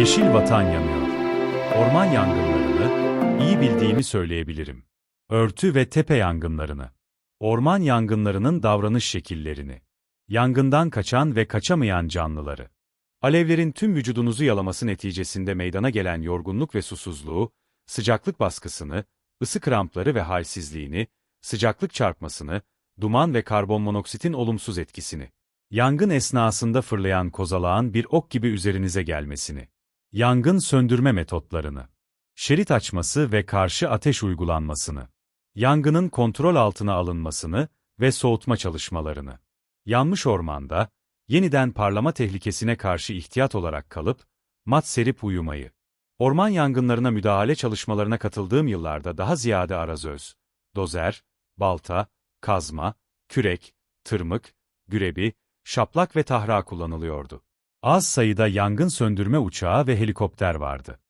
Yeşil vatan yanıyor. Orman yangınlarını iyi bildiğimi söyleyebilirim. Örtü ve tepe yangınlarını. Orman yangınlarının davranış şekillerini. Yangından kaçan ve kaçamayan canlıları. Alevlerin tüm vücudunuzu yalaması neticesinde meydana gelen yorgunluk ve susuzluğu, sıcaklık baskısını, ısı krampları ve halsizliğini, sıcaklık çarpmasını, duman ve karbon monoksitin olumsuz etkisini. Yangın esnasında fırlayan kozalağın bir ok gibi üzerinize gelmesini. Yangın söndürme metotlarını. Şerit açması ve karşı ateş uygulanmasını. Yangının kontrol altına alınmasını ve soğutma çalışmalarını. Yanmış ormanda, yeniden parlama tehlikesine karşı ihtiyat olarak kalıp, mat serip uyumayı. Orman yangınlarına müdahale çalışmalarına katıldığım yıllarda daha ziyade arazöz, dozer, balta, kazma, kürek, tırmık, gürebi, şaplak ve tahra kullanılıyordu. Az sayıda yangın söndürme uçağı ve helikopter vardı.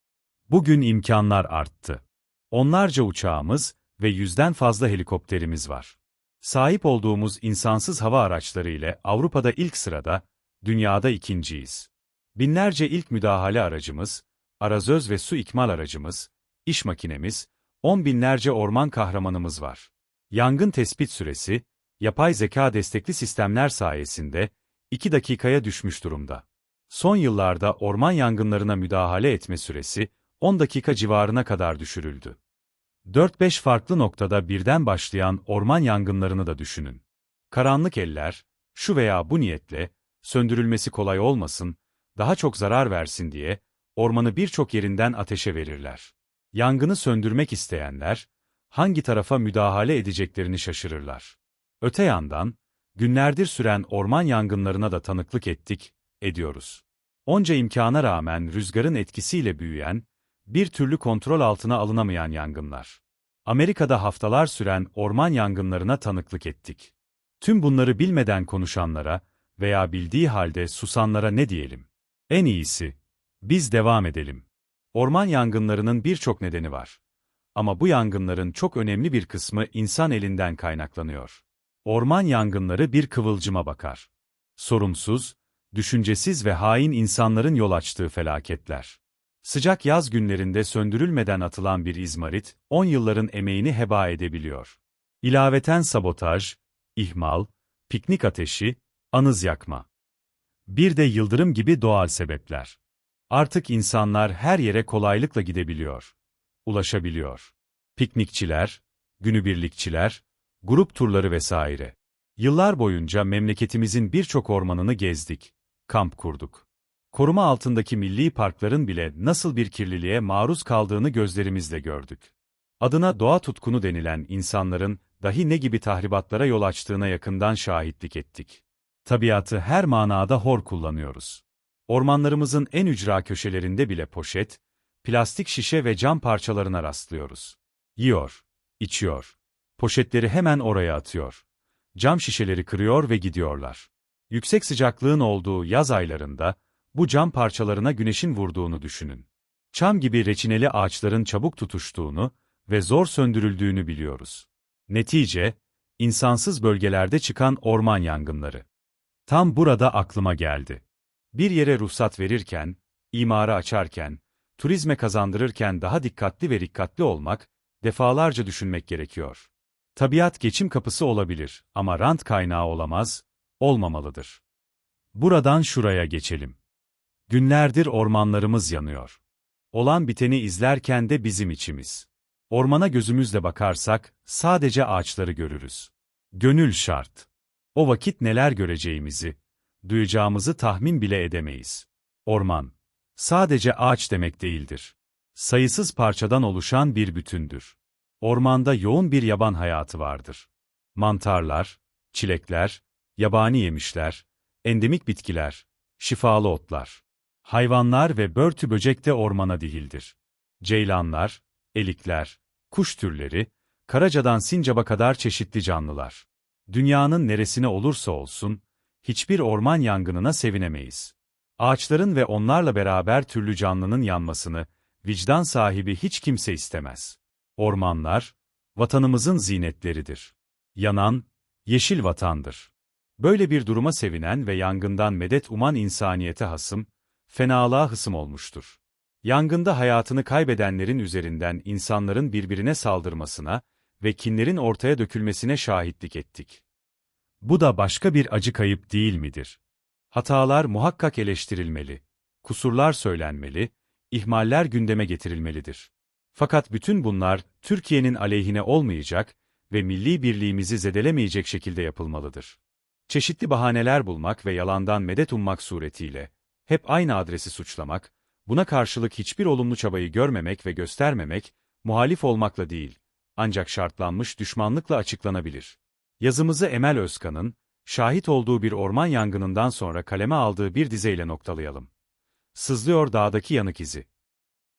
Bugün imkanlar arttı. Onlarca uçağımız ve yüzden fazla helikopterimiz var. Sahip olduğumuz insansız hava araçları ile Avrupa'da ilk sırada, dünyada ikinciyiz. Binlerce ilk müdahale aracımız, arazöz ve su ikmal aracımız, iş makinemiz, on binlerce orman kahramanımız var. Yangın tespit süresi, yapay zeka destekli sistemler sayesinde 2 dakikaya düşmüş durumda. Son yıllarda orman yangınlarına müdahale etme süresi 10 dakika civarına kadar düşürüldü. 4-5 farklı noktada birden başlayan orman yangınlarını da düşünün. Karanlık eller, şu veya bu niyetle, söndürülmesi kolay olmasın, daha çok zarar versin diye, ormanı birçok yerinden ateşe verirler. Yangını söndürmek isteyenler, hangi tarafa müdahale edeceklerini şaşırırlar. Öte yandan, günlerdir süren orman yangınlarına da tanıklık ettik, ediyoruz. Onca imkana rağmen rüzgarın etkisiyle büyüyen, bir türlü kontrol altına alınamayan yangınlar. Amerika'da haftalar süren orman yangınlarına tanıklık ettik. Tüm bunları bilmeden konuşanlara veya bildiği halde susanlara ne diyelim? En iyisi, biz devam edelim. Orman yangınlarının birçok nedeni var. Ama bu yangınların çok önemli bir kısmı insan elinden kaynaklanıyor. Orman yangınları bir kıvılcıma bakar. Sorumsuz, düşüncesiz ve hain insanların yol açtığı felaketler. Sıcak yaz günlerinde söndürülmeden atılan bir izmarit, 10 yılların emeğini heba edebiliyor. İlaveten sabotaj, ihmal, piknik ateşi, anız yakma. Bir de yıldırım gibi doğal sebepler. Artık insanlar her yere kolaylıkla gidebiliyor. Ulaşabiliyor. Piknikçiler, günübirlikçiler, grup turları vesaire. Yıllar boyunca memleketimizin birçok ormanını gezdik, kamp kurduk. Koruma altındaki milli parkların bile nasıl bir kirliliğe maruz kaldığını gözlerimizle gördük. Adına doğa tutkunu denilen insanların dahi ne gibi tahribatlara yol açtığına yakından şahitlik ettik. Tabiatı her manada hor kullanıyoruz. Ormanlarımızın en ücra köşelerinde bile poşet, plastik şişe ve cam parçalarına rastlıyoruz. Yiyor, içiyor. Poşetleri hemen oraya atıyor. Cam şişeleri kırıyor ve gidiyorlar. Yüksek sıcaklığın olduğu yaz aylarında, bu cam parçalarına güneşin vurduğunu düşünün. Çam gibi reçineli ağaçların çabuk tutuştuğunu ve zor söndürüldüğünü biliyoruz. Netice, insansız bölgelerde çıkan orman yangınları. Tam burada aklıma geldi. Bir yere ruhsat verirken, imara açarken, turizme kazandırırken daha dikkatli ve dikkatli olmak, defalarca düşünmek gerekiyor. Tabiat geçim kapısı olabilir ama rant kaynağı olamaz, olmamalıdır. Buradan şuraya geçelim. Günlerdir ormanlarımız yanıyor. Olan biteni izlerken de bizim içimiz. Ormana gözümüzle bakarsak, sadece ağaçları görürüz. Gönül şart. O vakit neler göreceğimizi, duyacağımızı tahmin bile edemeyiz. Orman, sadece ağaç demek değildir. Sayısız parçadan oluşan bir bütündür. Ormanda yoğun bir yaban hayatı vardır. Mantarlar, çilekler, yabani yemişler, endemik bitkiler, şifalı otlar. Hayvanlar ve börtü böcek de ormana dihildir. Ceylanlar, elikler, kuş türleri, Karaca'dan Sincap'a kadar çeşitli canlılar. Dünyanın neresine olursa olsun, hiçbir orman yangınına sevinemeyiz. Ağaçların ve onlarla beraber türlü canlının yanmasını, vicdan sahibi hiç kimse istemez. Ormanlar, vatanımızın zinetleridir. Yanan, yeşil vatandır. Böyle bir duruma sevinen ve yangından medet uman insaniyete hasım, fenalığa hısım olmuştur. Yangında hayatını kaybedenlerin üzerinden insanların birbirine saldırmasına ve kinlerin ortaya dökülmesine şahitlik ettik. Bu da başka bir acı kayıp değil midir? Hatalar muhakkak eleştirilmeli, kusurlar söylenmeli, ihmaller gündeme getirilmelidir. Fakat bütün bunlar Türkiye'nin aleyhine olmayacak ve milli birliğimizi zedelemeyecek şekilde yapılmalıdır. Çeşitli bahaneler bulmak ve yalandan medet ummak suretiyle hep aynı adresi suçlamak, buna karşılık hiçbir olumlu çabayı görmemek ve göstermemek, muhalif olmakla değil, ancak şartlanmış düşmanlıkla açıklanabilir. Yazımızı Emel Özkan'ın, şahit olduğu bir orman yangınından sonra kaleme aldığı bir dizeyle noktalayalım. Sızlıyor dağdaki yanık izi.